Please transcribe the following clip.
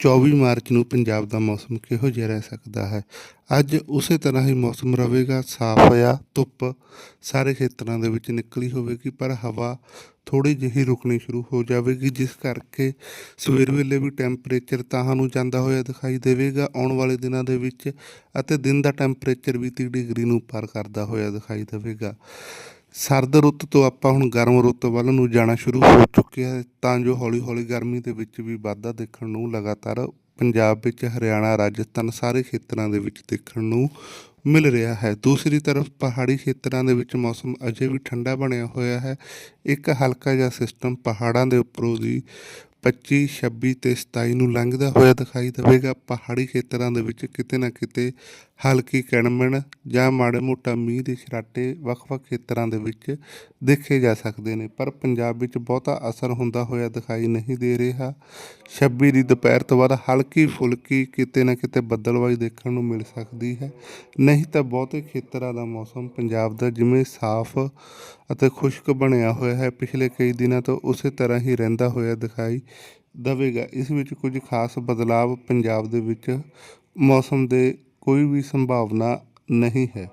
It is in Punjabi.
24 ਮਾਰਚ ਨੂੰ ਪੰਜਾਬ ਦਾ ਮੌਸਮ ਕਿਹੋ ਜਿਹਾ ਰਹਿ ਸਕਦਾ ਹੈ? ਅੱਜ ਉਸੇ ਤਰ੍ਹਾਂ ਹੀ ਮੌਸਮ ਰਹੇਗਾ, ਸਾਫ਼ ਆ ਧੁੱਪ ਸਾਰੇ ਖੇਤਰਾਂ ਦੇ ਵਿੱਚ ਨਿਕਲੀ ਹੋਵੇਗੀ, ਪਰ ਹਵਾ ਥੋੜੀ ਜਿਹੀ ਰੁਕਣੀ ਸ਼ੁਰੂ ਹੋ ਜਾਵੇਗੀ, ਜਿਸ ਕਰਕੇ ਸਵੇਰ ਵੇਲੇ ਵੀ ਟੈਂਪਰੇਚਰ ਤੁਹਾਨੂੰ ਜਾਂਦਾ ਹੋਇਆ ਦਿਖਾਈ ਦੇਵੇਗਾ, ਆਉਣ ਵਾਲੇ ਦਿਨਾਂ ਦੇ ਵਿੱਚ ਅਤੇ ਦਿਨ ਦਾ ਟੈਂਪਰੇਚਰ ਵੀ 30 ਡਿਗਰੀ ਨੂੰ ਪਾਰ ਕਰਦਾ ਹੋਇਆ ਦਿਖਾਈ ਦੇਵੇਗਾ। ਸਰਦ ਰੁੱਤ ਤੋਂ ਆਪਾਂ ਹੁਣ ਗਰਮ ਰੁੱਤ ਵੱਲ ਨੂੰ ਜਾਣਾ ਸ਼ੁਰੂ ਹੋ ਚੁੱਕਿਆ ਹੈ, ਤਾਂ ਜੋ ਹੌਲੀ-ਹੌਲੀ ਗਰਮੀ ਦੇ ਵਿੱਚ ਵੀ ਵਾਧਾ ਦੇਖਣ ਨੂੰ ਲਗਾਤਾਰ ਪੰਜਾਬ ਵਿੱਚ, ਹਰਿਆਣਾ, ਰਾਜਸਥਾਨ ਸਾਰੇ ਖੇਤਰਾਂ ਦੇ ਵਿੱਚ ਦੇਖਣ ਨੂੰ ਮਿਲ ਰਿਹਾ ਹੈ। ਦੂਸਰੀ ਤਰਫ ਪਹਾੜੀ ਖੇਤਰਾਂ ਦੇ ਵਿੱਚ ਮੌਸਮ ਅਜੇ ਵੀ ਠੰਡਾ ਬਣਿਆ ਹੋਇਆ ਹੈ। ਇੱਕ ਹਲਕਾ ਜਿਹਾ ਸਿਸਟਮ ਪਹਾੜਾਂ ਦੇ ਉੱਪਰੋਂ ਦੀ 25 26 ਤੇ 27 ਨੂੰ ਲੰਘਦਾ ਹੋਇਆ ਦਿਖਾਈ ਦੇਵੇਗਾ। ਪਹਾੜੀ ਖੇਤਰਾਂ ਦੇ ਵਿੱਚ ਕਿਤੇ ਨਾ ਕਿਤੇ ਹਲਕੀ ਕਣਮਣ ਜਾਂ ਮਾੜੇ ਮੋਟਾ ਮੀਂਹ ਦੇ ਛਰਾਟੇ ਵੱਖ-ਵੱਖ ਖੇਤਰਾਂ ਦੇ ਵਿੱਚ ਦੇਖੇ ਜਾ ਸਕਦੇ ਨੇ, ਪਰ ਪੰਜਾਬ ਵਿੱਚ ਬਹੁਤਾ ਅਸਰ ਹੁੰਦਾ ਹੋਇਆ ਦਿਖਾਈ ਨਹੀਂ ਦੇ ਰਿਹਾ। 26 ਦੀ ਦੁਪਹਿਰ ਤੋਂ ਬਾਅਦ ਹਲਕੀ ਫੁਲਕੀ ਕਿਤੇ ਨਾ ਕਿਤੇ ਬੱਦਲਵਾਈ ਦੇਖਣ ਨੂੰ ਮਿਲ ਸਕਦੀ ਹੈ। ਨਹੀਂ ਤਾਂ ਬਹੁਤੇ ਖੇਤਰਾਂ ਦਾ ਮੌਸਮ ਪੰਜਾਬ ਦਾ ਜਿਵੇਂ ਸਾਫ਼ ਅਤੇ ਖੁਸ਼ਕ ਬਣਿਆ ਹੋਇਆ ਹੈ, ਪਿਛਲੇ ਕਈ ਦਿਨਾਂ ਤੋਂ ਉਸੇ ਤਰ੍ਹਾਂ ਹੀ ਰਹਿੰਦਾ ਹੋਇਆ ਦਿਖਾਈ ਦਵੇਗਾ। ਇਸ ਵਿੱਚ ਕੁਝ ਖਾਸ ਬਦਲਾਵ ਪੰਜਾਬ ਦੇ ਵਿੱਚ ਮੌਸਮ ਦੇ ਕੋਈ ਵੀ ਸੰਭਾਵਨਾ ਨਹੀਂ ਹੈ।